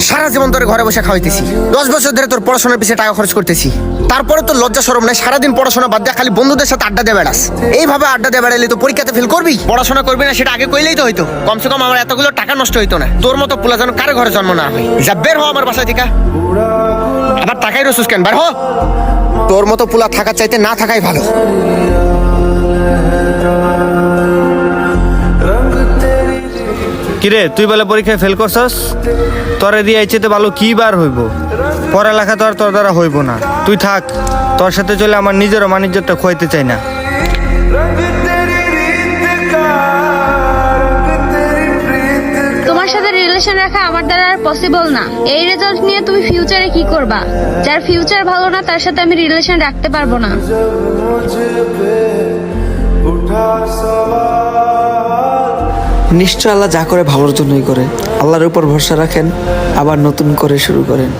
সারা জীবন ধরে ঘরে বসে খাওয়াইতেছি। দশ বছর ধরে তোর পড়াশোনার পিছিয়ে টাকা খরচ করতেছি। তারপরে তোর লজ্জা সরম নাই, সারাদিন পড়াশোনা বাদ দিয়ে খালি বন্ধুদের সাথে আড্ডা দিয়ে বেড়াস। এইভাবে আড্ডা দিয়ে বেড়াইলে তো পরীক্ষাতে ফেল করবি? পড়াশোনা করবি না, সেটা আগে কইলেই তো হইতো। কমসে কম আমার এতগুলো টাকা নষ্ট হইতো না। তোর মতো পোলা যেন কারও ঘরে জন্ম না হয়। যা বের হ আমার বাসা থেকে। আবার টাকাই রসুস কেন? বের হ। তোর মতো পোলা থাকার চাইতে না থাকাই ভালো। কিরে তুই বলে পরীক্ষায় ফেল করছস? তোরে দিয়ে চাইতে ভালো কি বার হইব? পড়ালেখা তো আর তোর দ্বারা হইব না। তুই থাক তোর সাথে চলে আমার নিজেরও বাণিজ্যটা খোয়াইতে চাই না। তোমার সাথে রিলেশন রাখা আমার দ্বারা আর পসিবল না। এই রেজাল্ট নিয়ে তুমি ফিউচারে কি করবা? যার ফিউচার ভালো না তার সাথে আমি রিলেশন রাখতে পারব না। নিশ্চয় আল্লাহ যা করে ভালোর জন্যই করে। আল্লাহর উপর ভরসা রাখেন, আবার নতুন করে শুরু করেন।